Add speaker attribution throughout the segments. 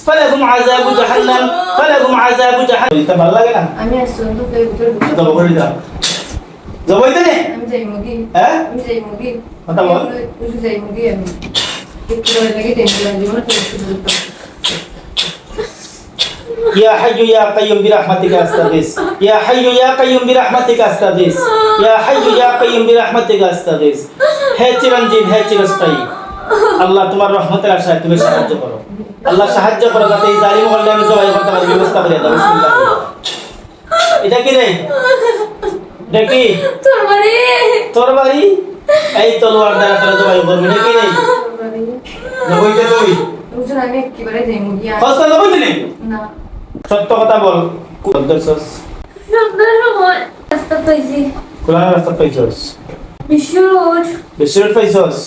Speaker 1: فلهم عذاب جهنم فلهم عذاب جهنم এটা ভালো লাগে না
Speaker 2: আমি আসছি তো এই ভিতরে ঢুকছি।
Speaker 1: জব করে দাও জব হইতে নে
Speaker 2: আমি যাই মুগি
Speaker 1: হ্যাঁ
Speaker 2: আমি যাই মুগি
Speaker 1: কথা বল।
Speaker 2: আমি যাই মুগি আমি একটু করে লাগে টেনশন জীবন তো
Speaker 1: يا حي يا قيوم برحمتك استغيث يا حي يا قيوم برحمتك استغيث يا حي يا قيوم برحمتك استغيث হে চিরঞ্জীব হে চিরস্থায়ী আল্লাহ তোমার রহমতের আশায় তুমি সাহায্য করো। আল্লাহ সাহায্য করো যাতে এই জালিম বললে আমি জবাই করতে পারি ব্যবস্থা করে দাও। বিসমিল্লাহ। এটা কি রে? এটা কি?
Speaker 3: তোর বাড়ি?
Speaker 1: তোর বাড়ি? এই তলোয়ার দ্বারা তোরা জবাই করবি এটা কি রে? জবাইতে তুই?
Speaker 2: বুঝুন আমি একেবারে যাই মুগি
Speaker 1: কষ্ট নে
Speaker 2: না।
Speaker 1: সত্য কথা বল। দর্শস
Speaker 3: সন্ধ্যার সময় রাস্তা পাইছি।
Speaker 1: রাস্তা পাইছস।
Speaker 3: বিশ্ব রোড
Speaker 1: পাইছস?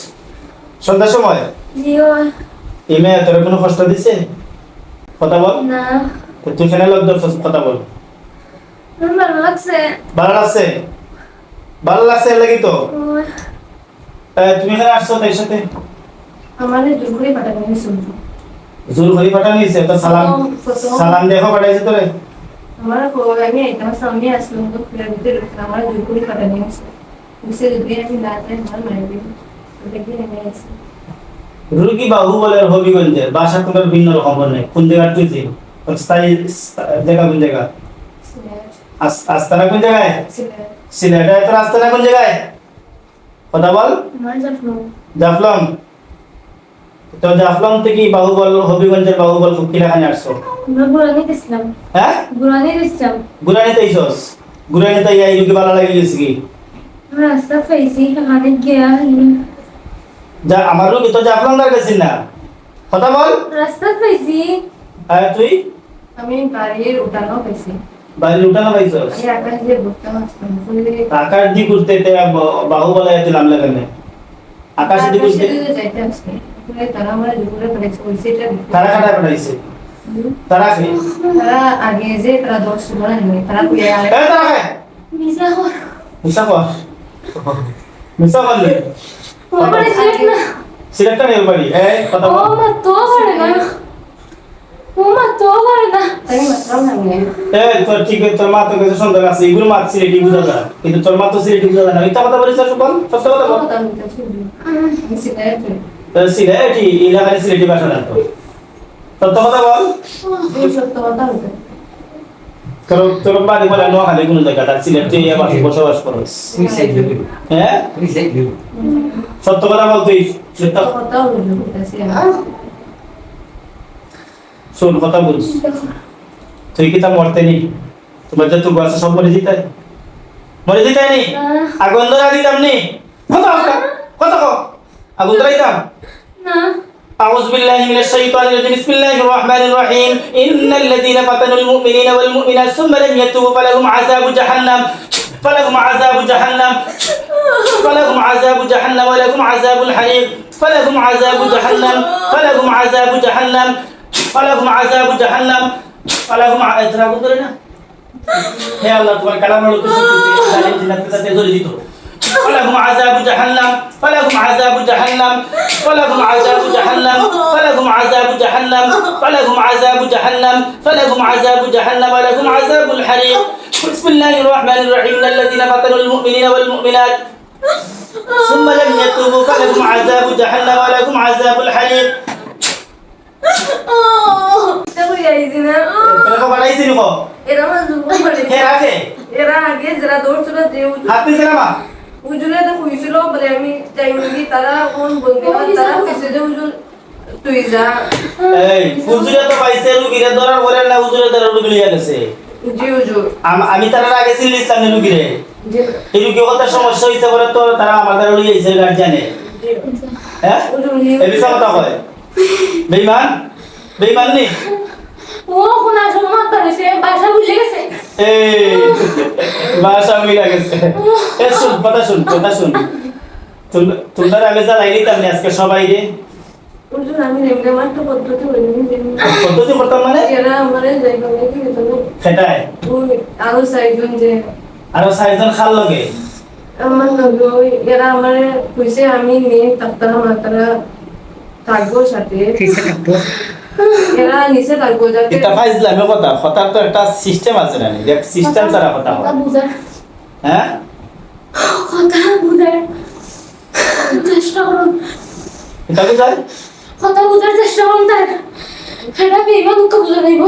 Speaker 1: সন্ধ্যার সময়? এই মেয়ে তোর কোনো কষ্ট দিছে? কথা বল।
Speaker 3: না।
Speaker 1: তুই ফেনে লোক দর্শস কথা বল।
Speaker 3: ভালো লাগছে।
Speaker 1: ভালো লাগছে? ভালো লাগছে লাগি তো? তুমি এখানে আসছো তাই সাথে?
Speaker 2: পাঠানো
Speaker 1: জোর ঘড়ি পাঠানো হয়েছে? তো সালাম সালাম দেখো পাঠাইছে তোরে?
Speaker 2: আমার আমি তোমার সামনে আসলাম তো ফিরে দিতে ঢুকলাম আমার দুপুরে পাঠানো হয়েছে বুঝতে যদি আমি না যাই আমার মারবে দেখি আমি আসি
Speaker 1: রুগী বাহু বলে হবিগঞ্জের বাসা তোমার ভিন্ন রকম নেই কোন জায়গার তুই স্থায়ী জায়গা কোন জায়গা? আস্তানা কোন জায়গায়?
Speaker 2: সিলেট।
Speaker 1: তোর আস্তানা কোন জায়গায়? কথা বল। জাফলং। তো জাফলং থেকে বাহুবল হবিগঞ্জের বাহুবল কিলাখানে আসছো।
Speaker 3: আমরা গুরানি দিছিলাম।
Speaker 1: হ্যাঁ?
Speaker 3: গুরানি দিছিলাম।
Speaker 1: গুরানিতে আইসস। গুরানিতে রুগী ভালো লাগে গেছে কি?
Speaker 3: আমরা রাস্তা পাইছি সেখানে গিয়া
Speaker 1: যা আমার রুগী তো জাফলং দার গেছিস না। কথা বল।
Speaker 3: রাস্তা পাইছি।
Speaker 1: আর তুই?
Speaker 2: আমি বাড়ির উঠানো পাইছি।
Speaker 1: বাড়ির উঠানো পাইছস?
Speaker 2: আমি আকাশ দিয়ে আসতাম
Speaker 1: আকাশ দি করতে বাহুবল আয়াতে নাম লাগানে আকাশ দি করতে
Speaker 2: যাইতে তারা আমার
Speaker 1: তারা কাটা পাঠাইছে তারা খে
Speaker 2: তারা আগে যে তারা দশ নেই
Speaker 3: মিসা
Speaker 1: কর।
Speaker 3: বাড়ি সিলেট না।
Speaker 1: সিলেক্টর এর বাড়ি। এই কথা
Speaker 3: ও
Speaker 1: বল
Speaker 3: মা তো পারে না। ও মা তো পারে না।
Speaker 2: তাই মাত্রাও নামে
Speaker 1: এ তোর ঠিক আছে, তোর মা তোর কাছে সন্দেহ আছে। এগুলো মা সিলেটি বুঝা যায়। কিন্তু তোর মা তো সিলেটি বুঝা না। মিথ্যা কথা বলিস বল। সত্য কথা বল
Speaker 2: আমি সিলেট।
Speaker 1: তোর সিলেটি ভাষা জানতো সত্য কথা বল।
Speaker 2: সত্য কথা
Speaker 1: তোর তোর বাড়ি বলে নোয়াখালী কোনো জায়গা তার সিলেট তুই বসবাস হ্যাঁ? সত্য কথা সত্য
Speaker 2: বলতেছি
Speaker 1: শোন কথা বলিস। তুই কি তা মরতে নি তোমার যে তুই আছে সব মরে যেতে মরে যেতে নি? আগুন ধরা দিতাম নি? কথা কথা আগুন ধরা দিতাম?
Speaker 3: না।
Speaker 1: أعوذ بالله من الشيطان الرجيم بسم الله الرحمن الرحيم إن الذين فتنوا المؤمنين والمؤمنات ثم لم يتوبوا فلهم عذاب جهنم فلهم عذاب جهنم فلهم عذاب جهنم ولهم عذاب الحريق فلهم عذاب جهنم فلهم عذاب جهنم فلهم عذاب جهنم فلهم عذاب جهنم হে আল্লাহ তোমার কালামের লোক জালিম জিন্নাত তাতে জড়িয়ে দিত فلهم عذاب جهنم فلهم عذاب جهنم فلهم عذاب جهنم فلهم عذاب جهنم فلهم عذاب جهنم فلهم عذاب جهنم ولهم عذاب الحريق بسم الله الرحمن الرحيم إن الذين فتنوا المؤمنين والمؤمنات ثم لم يتوبوا فلهم عذاب جهنم ولهم عذاب الحريق
Speaker 2: এটা কই আইছি না
Speaker 1: তোরা বাড়াইছি নিকো
Speaker 2: এরা আমার যুব করে
Speaker 1: হে রাখে
Speaker 2: এরা আগে যারা দৌড়ছিল যে
Speaker 1: হাত দিছে না মা
Speaker 2: উজুনে তো কইছিল বলে আমি তারা কোন বলবে তারা যে উজুন তুই যা।
Speaker 1: এই হুজুরে তো পাইছে রুগীরে ধরার পরে না হুজুরে ধরার রুগী লিয়া গেছে।
Speaker 2: জি হুজুর।
Speaker 1: আমি তারা আগে চিনলি ইসলামী
Speaker 2: জি।
Speaker 1: এই রুগী কত সমস্যা হয়েছে বলে তো তারা আমার দ্বারা লিয়ে গেছে গার্জিয়ানে হ্যাঁ?
Speaker 2: হুজুর
Speaker 1: এই বিষয় কথা কয়। বেইমান বেইমান নি?
Speaker 3: ও কোন আসল মাত পারিছে বাসা ভুলে গেছে।
Speaker 1: এই ভাষা মিলা গেছে। এ শুন কথা শুন কথা শুন। তোমরা আমি যা লাইলি তামনি আজকে সবাই রে।
Speaker 2: পদ্ধতি
Speaker 1: করতাম মানে? সেটাই।
Speaker 2: আরও চারজন যে
Speaker 1: আরও চারিজন খাল লগে?
Speaker 2: আমার ওই এরা আমারে কইছে আমি মেয়ে তারা মাতারা থাকব সাথে। থাকব?
Speaker 1: এটা ফাইজলামে কথা কথার তো একটা সিস্টেম আছে না দেখ সিস্টেম ছাড়া কথা
Speaker 3: কথা
Speaker 1: হয় হ্যাঁ?
Speaker 3: কথা বুঝার চেষ্টা করুন।
Speaker 1: এটা কি
Speaker 3: কথা বুঝার চেষ্টা করুন তার। এটা বেইমান মুখ বুঝে নেব?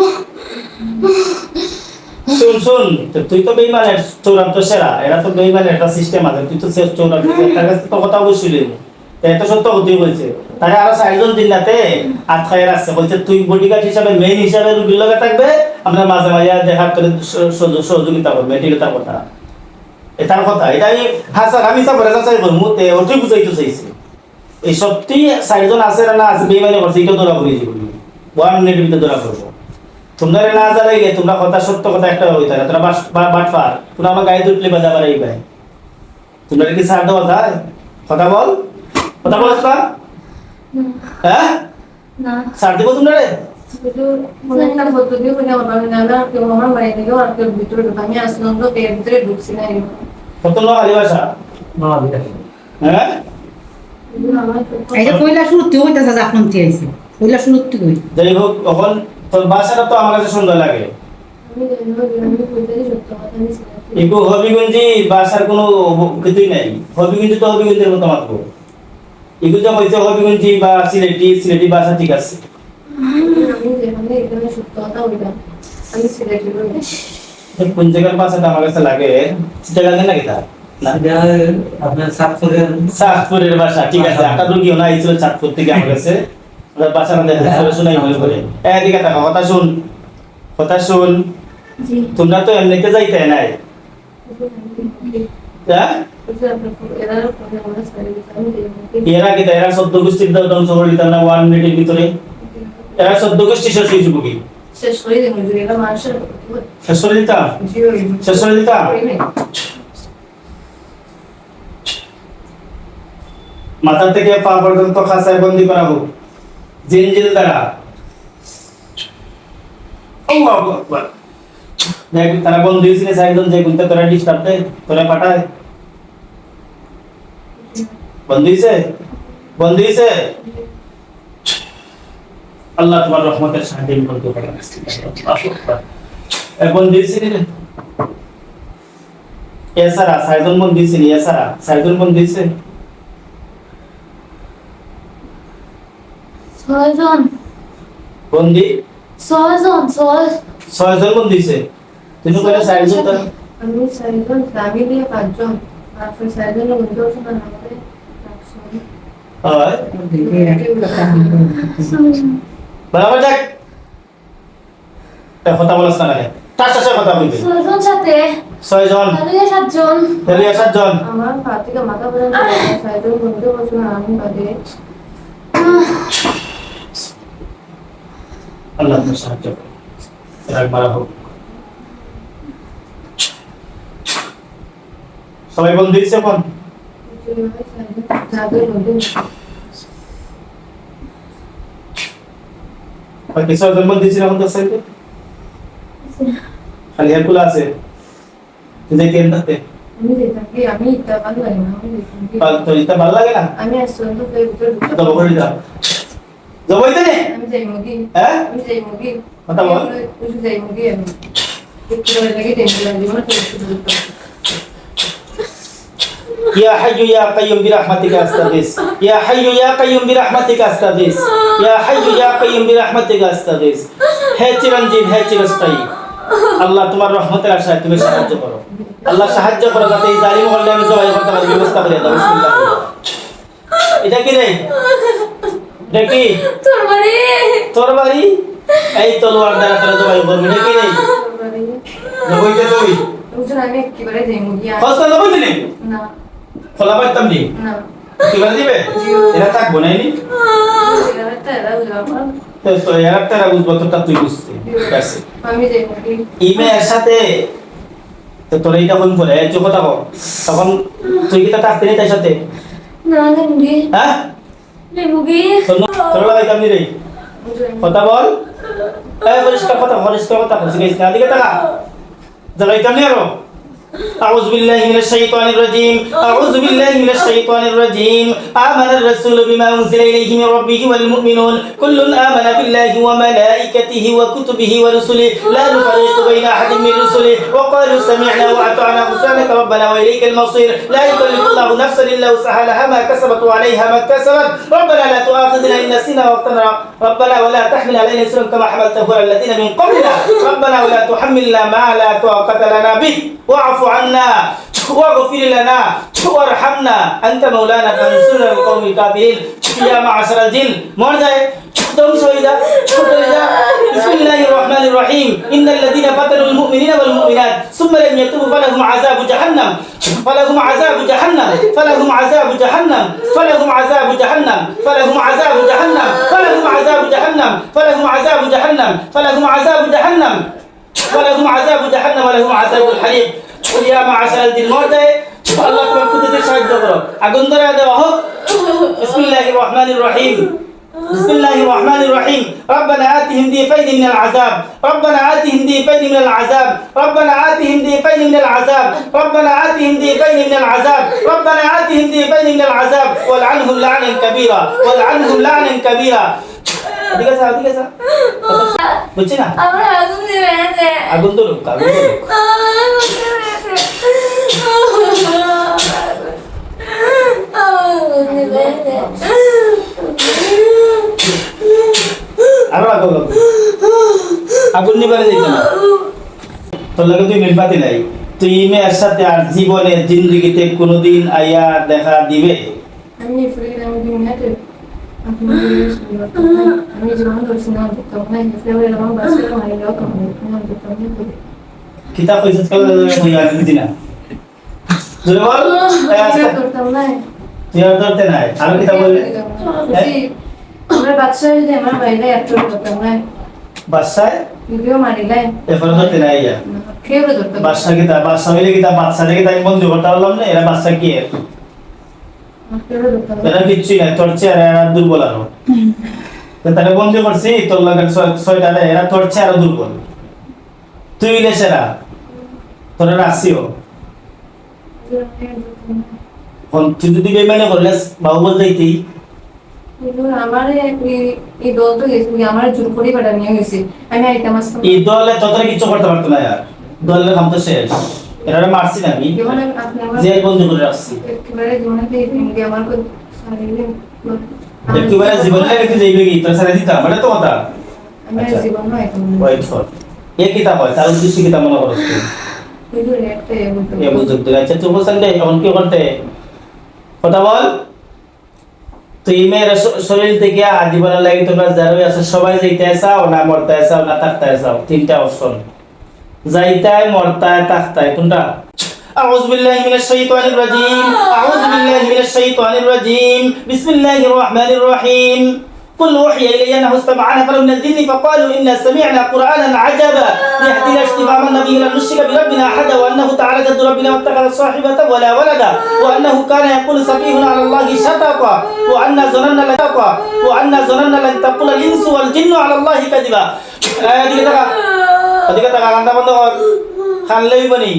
Speaker 1: শুন শুন তো তুই তো বেইমানের চৌরান্ত সেরা। এরা তো বেইমানের একটা সিস্টেম আছে। তুই তো চৌরান্ত তার কাছে তো কথা লইব। এটা সত্য কথা বলছে তারে আরও চারজন দিন রাতে আটকায় রাখছে বলছে, তুই বডিগার্ড হিসাবে মেইন হিসাবে রুগীর লগে থাকবে আমরা মাঝে মাঝে দেখার করে সহযোগিতা এটি কথা এটার কথা। এটা আমি হাসান আমি সব রেজা চাই করব ওটাই বুঝাইতে চাইছি। এই সত্যি আছে না আছে, বেইমানি করছে এটাও ধরা পড়ে যাব ওয়ান মিনিটের ধরা পড়ব। তোমরা না জানাই গে তোমরা কথা সত্য কথা একটা হইতা না তোমরা বাটফার তোমরা আমার গায়ে দুটলে বাজা বাড়াই ভাই। তোমরা কি সার দেওয়া যায়? কথা বল। কথা বলছ? না। হ্যাঁ?
Speaker 3: না।
Speaker 1: সার দেবো তোমরা রে।
Speaker 2: মনে না।
Speaker 1: কত হ্যাঁ?
Speaker 4: এই যে কইলা হইতাছে যখন আইছে কইলা কই?
Speaker 1: যাই হোক তখন তোর বাসাটা তো আমার কাছে সুন্দর লাগে। একটু হবিগঞ্জি বাসার কোনো কিছুই নাই। হবিগঞ্জি তো হবিগঞ্জের মতো মাত্র এগুলো হয়েছে হবিগঞ্জি বা সিলেটি সিলেটি ভাষা ঠিক আছে।
Speaker 2: করি
Speaker 1: কোন জায়গার ভাষাটা আমার কাছে লাগে? লাগে নাকি তার চাঁদপুরের ভাষা ঠিক আছে। একটা রুগী না আইছিল চাঁদপুর থেকে আমার কাছে? ওরা ভাষা দেখে শুনে শোনাই মনে করে। এদিকে থাকা কথা শুন। কথা শুন। তোমরা তো এমনিতে যাইতে নাই। হ্যাঁ
Speaker 2: এরা দেখি
Speaker 1: এরা কি এরা সদ্য গোষ্ঠীর দাও ধ্বংস করে দিতাম না ওয়ান মিনিটের ভিতরে। এরা সদ্য গোষ্ঠী শেষ হয়ে যাব কি?
Speaker 2: শেষ করে
Speaker 1: শেষ দিতাম? শেষ করে দিতাম? মাথা থেকে পা পর্যন্ত খাসায় বন্দি করা হোক জিনজিল দ্বারা। তারা বন্দি হয়েছিল একজন যে গুনতে তোরা ডিস্টার্ব দেয় তোরা পাঠায়। বন্দি হয়েছে বন্দি হয়েছে আল্লাহ তোমার রহমতের সাহায্যে বলতে পারে বন্দি হয়েছিল রে? এসারা সাইদুল মন দিয়েছেন এসারা সাইদুল মন দিয়েছে
Speaker 3: ছয়জন।
Speaker 1: বন্দি?
Speaker 3: ছয়জন ছয়।
Speaker 1: ছয়জন মন দিয়েছে তুমি কইলে সাইদুল তো
Speaker 2: আমি দিয়ে পাঁচজন। আর ফির বন্ধু আছে না আমাদের
Speaker 1: হয়
Speaker 4: দিলে একটা কথা আমি
Speaker 1: বরাবর দেখ তা কথা বলছ না তার সাথে কথা বলবি
Speaker 3: ছয়জন সাথে?
Speaker 1: ছয়জন।
Speaker 3: তাহলে সাতজন।
Speaker 1: তাহলে সাতজন।
Speaker 2: আমার মাথা বন্ধু না আমি বাদে।
Speaker 1: আল্লাহ তোমার সাহায্য রাগ মারা হোক। সবাই বন্দি হয়েছে এখন।
Speaker 2: যাদের বন্ধু
Speaker 1: বাকি ছয়জন বন্দি ছিল এখন তো সাইডে খালি হেরকুলা আছে তুই যে কেন থাকতে
Speaker 2: আমি যেটাকে আমি এটা ভালো লাগে না আমি যেটাকে-
Speaker 1: পাল তো এটা ভালো লাগে না
Speaker 2: আমি আসলে তো এর ভিতরে ঢুকতে
Speaker 1: তো বকরি দাও জবাইতে নে
Speaker 2: আমি যাই মুগি
Speaker 1: হ্যাঁ
Speaker 2: আমি যাই মুগি
Speaker 1: কথা বল।
Speaker 2: আমি যাই মুগি আমি একটু করে লাগে টেনশন লাগে না তো
Speaker 1: ইয়া হাইয়ু ইয়া কাইয়ুম বিরাহমাতিকা আস্তাগিস ইয়া হাইয়ু ইয়া কাইয়ুম বিরাহমাতিকা আস্তাগিস ইয়া হাইয়ু ইয়া কাইয়ুম বিরাহমাতিকা আস্তাগিস হে চিরঞ্জীব হে চিরস্থায়ী। আল্লাহ তোমার রহমতের আশায় তুমি সাহায্য করো। আল্লাহ সাহায্য করো যাতে এই জালিম হলে আমি জবাই করতে পারি ব্যবস্থা করে দাও। বিসমিল্লাহ। এটা কি রে? এটা কি?
Speaker 3: তোর বাড়ি?
Speaker 1: তোর বাড়ি? এই তলোয়ার দ্বারা তোরা জবাই করবি নাকি রে? নবইতে তুই
Speaker 2: আমি একেবারে মুগিয়া
Speaker 1: কষ্ট নবইতে
Speaker 2: না।
Speaker 1: খোলা পাইতাম নি?
Speaker 2: না।
Speaker 1: দিবে? এরা থাকব না?
Speaker 2: এরা একটা এরা বুঝলাম
Speaker 1: তো এর বুঝব তোরটা তুই বুঝতে
Speaker 2: মুগি
Speaker 1: ইমের সাথে তো তোর এইটা ফোন করে থাকো তখন তুই কি তো থাকতে তার সাথে?
Speaker 3: না মুগি।
Speaker 1: হ্যাঁ?
Speaker 3: মুগি।
Speaker 1: তোর লাগাইতাম নি রে। কথা বল। এই পরিষ্কার কথা পরিষ্কার কথা বুঝে না দিকে টাকা জ্বালাইতাম নি আরও। أعوذ بالله من الشيطان الرجيم. أعوذ بالله من الشيطان الرجيم. آمن الرسول بما أنزل إليه من ربه والمؤمنون. كل آمن بالله وملائكته وكتبه ورسله. لا نفرق بين أحد من رسله. وقالوا سمعنا وأطعنا غفرانك ربنا وإليك المصير. لا يكلف الله نفسا إلا وسعها. لها ما كسبت وعليها ما اكتسبت. ربنا لا تؤاخذنا إن نسينا واخطأنا. ربنا ولا تحمل علينا إسرا كما حملته على الذين من قبلنا. ربنا ولا تحملنا ما لا طاقة لنا به. واعف عنا واغفر لنا وارحمنا أنت مولانا فانصرنا على القوم الكافرين يا معشر الجن مر যায় ধ্বংস হয়ে যা ছোট হয়ে যা بسم الله الرحمن الرحيم إن الذين فتنوا المؤمنين والمؤمنات ثم لم يتوبوا فلهم عذاب جهنم فلهم عذاب جهنم فلهم عذاب جهنم فلهم عذاب جهنم فلهم عذاب جهنم فلهم عذاب جهنم فلهم عذاب جهنم فلهم عذاب جهنم ولهم عذاب جهنم ولهم عذاب الحريق يا معشر الجن মর যায় আল্লাহ তোমার কুদরতের সাহায্য করো আগুন ধরে দেওয়া হোক بسم الله الرحمن الرحيم بسم الله الرحمن الرحيم ربنا آتهم ضيفين من العذاب ربنا آتهم ضيفين من العذاب ربنا آتهم ضيفين من العذاب ربنا آتهم ضيفين من العذاب ربنا آتهم ضيفين من العذاب والعنهم لعنا كبيرا والعنهم لعنا كبيرا ঠিক আছে ঠিক আছে বুঝছি না
Speaker 3: আমার আগুন দিবে
Speaker 1: আগুন তো লোক আগুন তো লোক
Speaker 3: আগুন
Speaker 1: আরও আগুন আগুন আগুন নিবারে যাইতো না তোর লাগে তুই মেলপাতি নাই তুই মেয়ের সাথে আর জীবনে জিন্দগিতে কোনোদিন আইয়া দেখা দিবে
Speaker 2: আমি ফ্রি আমি দিন না তো আপনি আমি জীবন করছি না তো না ফেব্রুয়ারি আমার বাসে মারি দাও কম না তো আমি
Speaker 1: কিতাব পয়সা কাল হইয়া দিদি না জোরে বল এই
Speaker 2: করতাম না
Speaker 1: তুই আর নাই আর কিতাব বললে
Speaker 2: আমরা বাচ্চা যদি আমার বাইরে এত করতাম না
Speaker 1: বাসায়
Speaker 2: ভিডিও মারিলে
Speaker 1: এরপরে ধরতে নাই ইয়া।
Speaker 2: কেউ ধরতাম
Speaker 1: বাসা কিতা বাসা হইলে কিতা বাচ্চা দেখে তাই বন্ধু করতে পারলাম না এরা বাচ্চা কি এর?
Speaker 2: কেউ ধরতাম
Speaker 1: এরা কিচ্ছুই নাই তোর এরা দুর্বল আরও। বন্ধু করছি তোর ছয়টা এরা তোর দুর্বল। তুই ইলে সেরা। তোর রাশিও তুই যদি বেমানে করলে বাবু বলতে দিতেই
Speaker 2: আমার এই দল তো গেছে আমার জোর করে বেড়া নিয়ে গেছে আমি আইতাম আসতাম
Speaker 1: এই দলে তোদের কিছু করতে পারতো না দলের কাম তো শেষ। এরা মারছি না আমি যে বন্ধু করে রাখছি
Speaker 2: একেবারে জীবনে দিয়ে আমার
Speaker 1: একেবারে জীবনে রেখে যাইবে কি? তোর সাথে দিতাম মানে তো কথা।
Speaker 2: আমি
Speaker 1: আচ্ছা।
Speaker 2: জীবন নয়
Speaker 1: ওয়েট ফর এ কিতাব হয়? তার উদ্দেশ্যে কিতাব মনে করো তুই
Speaker 2: একটা এ বলতে
Speaker 1: এ বুঝতে আচ্ছা এখন কি করতে কথা বল। তুই মেয়ের শরীর থেকে আজীবনের লাগে তোমরা যারা আছে সবাই যাইতে আসাও না মরতে আসাও না থাকতে আসাও তিনটা অপশন যাইতায় মরতায় থাকতায় কোনটা أعوذ بالله من الشيطان الرجيم أعوذ بالله من الشيطان الرجيم بسم الله الرحمن الرحيم قل أوحي إلي أنه استمع نفر من الجن فقالوا إنا سمعنا قرآنا عجبا يهدي إلى الرشد فآمنا به لن نشرك بربنا أحدا وأنه تعالى جد ربنا واتخذ صاحبة ولا ولدا وأنه كان يقول سفيهنا على الله شططا وأنا ظننا لن شططا وأنا ظننا لن تقول الإنس والجن على الله كذبا آه দিকে তাকা ওদিকে তাকা কান্দা বন্ধ কর খানলেই বনি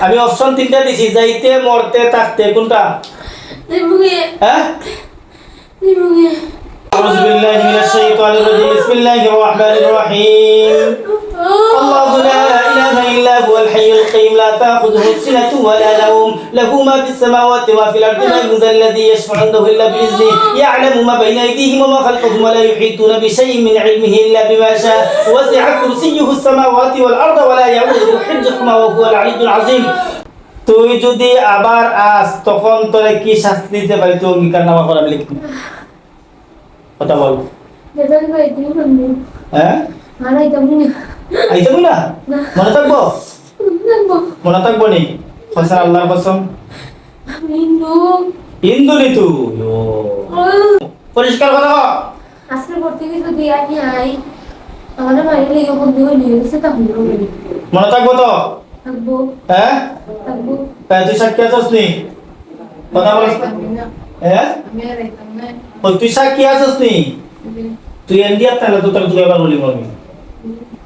Speaker 1: আমি অপশন তিনটা দিছি যাইতে মরতে থাকতে কোনটা
Speaker 3: দিবুগে
Speaker 1: হ্যাঁ
Speaker 3: দিবুগে
Speaker 1: أعوذ بالله من الشيطان الرجيم بسم الله الرحمن الرحيم الله لا إله إلا هو الحي القيوم لا تأخذه سنة ولا نوم له ما في السماوات وما في الأرض من ذا الذي يشفع عنده إلا بإذنه يعلم ما بين أيديهم وما خلفهم ولا يحيطون بشيء من علمه إلا بما شاء وسع كرسيه السماوات والأرض ولا يعوده حفظهما وهو العلي العظيم তুই যদি আবার আস তখন তোরে কি শাস্তি দিতে পারি তুই অঙ্গীকার নামা করা লিখবি কথা বল
Speaker 3: দেদার ভাই দিন বন্ধু
Speaker 1: হ্যাঁ
Speaker 3: আলাই তুমি না
Speaker 1: আইতে না মনে থাকব
Speaker 3: দেখব
Speaker 1: মনে থাকব নি ফসল আল্লাহর কসম
Speaker 3: বিন্দু
Speaker 1: ইন্দুলি তুই ও। পরিষ্কার কথা কও।
Speaker 3: আজকে করতে গিয়ে যদি আমি আই আমাদের বাড়িতে এই বন্ধু নিয়ে গেছে তা হলো বলি
Speaker 1: মনে থাকব তো
Speaker 3: থাকব
Speaker 1: হ্যাঁ
Speaker 3: থাকব
Speaker 1: তাই তুই সাক্ষী আছিস নি কথা বল হ্যাঁ
Speaker 2: আমি আর আইতাম না
Speaker 1: ও তুই সাক্ষী আছিস নি তুই ইন্ডিয়ার তাহলে তো তোর তুই এবার বলি আমি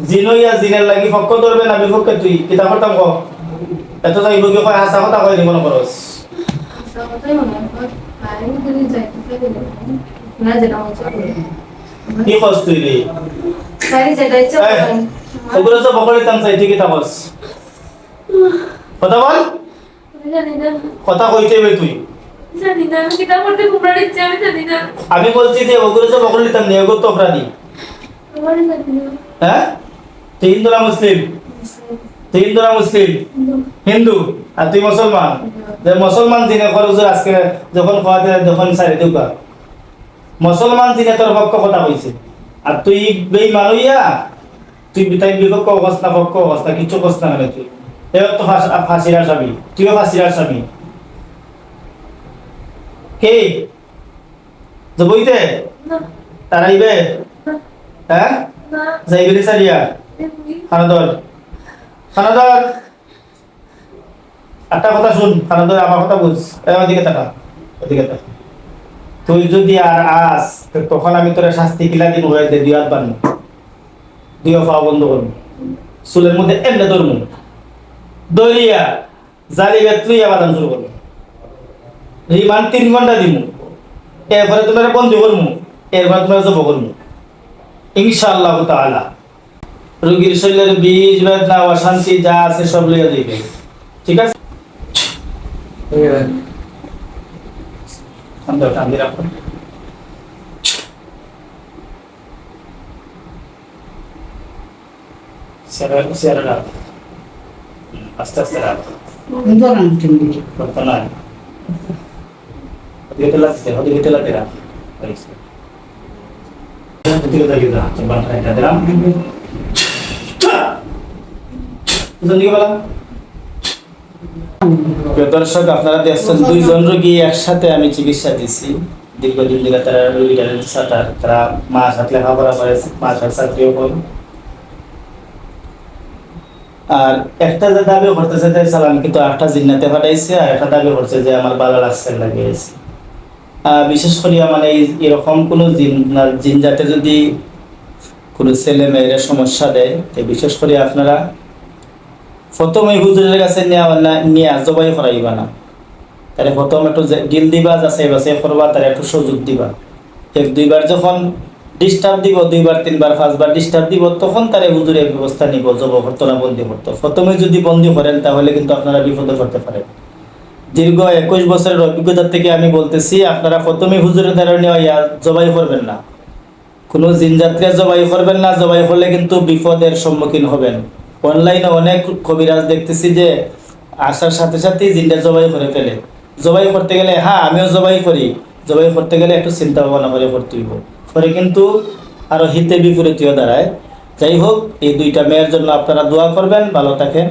Speaker 1: জিনইয়া জিনের লাগি ফক্ক ধরবে না বিপক্ষে তুই কি তা করতাম ক। এত যাইব কি কয় হাসা কথা কয় নি মনে করস
Speaker 2: মনে
Speaker 1: কি কস তুই রে ওগুলো তো বকরিতাম চাই তুই কি তাকস কথা বল কথা কইতে হবে তুই।
Speaker 3: আমি
Speaker 1: বলছি যে ওগুলো তো বকরিতাম নি ওগুলো তো অপরাধী হ্যাঁ তুই হিন্দু মুসলিম। তুই হিন্দু মুসলিম। হিন্দু। আর তুই মুসলমান? যে মুসলমান করো যে আজকে যখন খাওয়াতে যখন সারি দুকা। মুসলমান জিনে তোর পক্ষ কথা কইছে আর তুই বেই মারুইয়া তুই তাই বিপক্ষ অবস্থা পক্ষ অবস্থা কিছু অবস্থা মানে তুই। এবার তো ফাঁস- ফাঁসির আসামি। তুইও ফাঁসির আসামি। কে? বইতে
Speaker 3: না।
Speaker 1: তারাইবে হ্যাঁ
Speaker 3: না।
Speaker 1: যাইবে সারিয়া
Speaker 3: এমনি
Speaker 1: খানাদর। খানাদর, একটা কথা শুন, খানাদর আমার কথা বুঝ। এই আমার দিকে তাকা, ওদিকে তাকা। তুই যদি আর আস তখন আমি তোর শাস্তি কিলা দিন হয়ে দে দুই হাত বান দুই বন্ধ করব চুলের মধ্যে এমনি ধরবো দলিয়া জালি বেতলুইয়া বাদাম শুরু করব। রিমান্ড তিন ঘণ্টা দিব এরপরে তোমার বন্দি করব এরপরে তোমার জব করব ইনশাআল্লাহ তাআলা। রোগীর শরীরের বীজ বেদনা অশান্তি যা আছে সব লইয়া দিবে ঠিক আছে আস্তে আস্তে রাখো
Speaker 4: ধরান টিন্ডি
Speaker 1: করতে না ওদিকে তেলা দিতে ওদিকে তেলা দিরা ওদিকে তেলা দিরা চম্বান খাইটা দিলাম জলদি বলা প্রিয় দর্শক, আপনারা দেখছেন দুইজন রোগী একসাথে আমি চিকিৎসা দিছি দীর্ঘদিন ধরে তারা সাথে তারা হাত আর একটা যে দাবি করতেছে যে, সালাম কিন্তু একটা জিন্নাতে পাঠাইছে, আর একটা দাবি করছে যে, আমার ভালো লাগছে লাগিয়েছে। বিশেষ করে মানে এরকম কোনো জিন জিন যাতে যদি কোনো ছেলে মেয়েরা সমস্যা দেয় বিশেষ করে আপনারা প্রথম হুজুরের কাছে নেওয়া না, নিয়ে, জবাই করাইবা না। তাহলে প্রথম একটু ডিল দিবা, যাচাই বাছাই করবা তার একটু সুযোগ দিবা। এক, দুইবার যখন ডিস্টার্ব দিব, দুইবার, তিনবার, পাঁচবার ডিস্টার্ব দিব, তখন তারে হুজুরের ব্যবস্থা নিব জব করতো না বন্দি করতো। প্রথমে যদি বন্দি করেন, তাহলে কিন্তু আপনারা বিপদে করতে পারেন। দীর্ঘ একুশ বছরের অভিজ্ঞতা থেকে আমি বলতেছি, আপনারা প্রথমে হুজুরের দ্বারা নেওয়া, ইয়া, জবাই করবেন না। কোনো জিনযাত্রী জবাই করবেন না, জবাই করলে কিন্তু বিপদের সম্মুখীন হবেন। অনলাইনে অনেক কবিরাজ দেখতেছি যে আসার সাথে সাথেই জিনটা জবাই করে ফেলে। জবাই করতে গেলে হ্যাঁ আমিও জবাই করি। জবাই করতে গেলে একটু চিন্তা ভাবনা করে করতে হইব। পরে কিন্তু আরও হিতে বিপরীতীয় দাঁড়ায়। যাই হোক, এই দুইটা মেয়ের জন্য আপনারা দোয়া করবেন, ভালো থাকেন।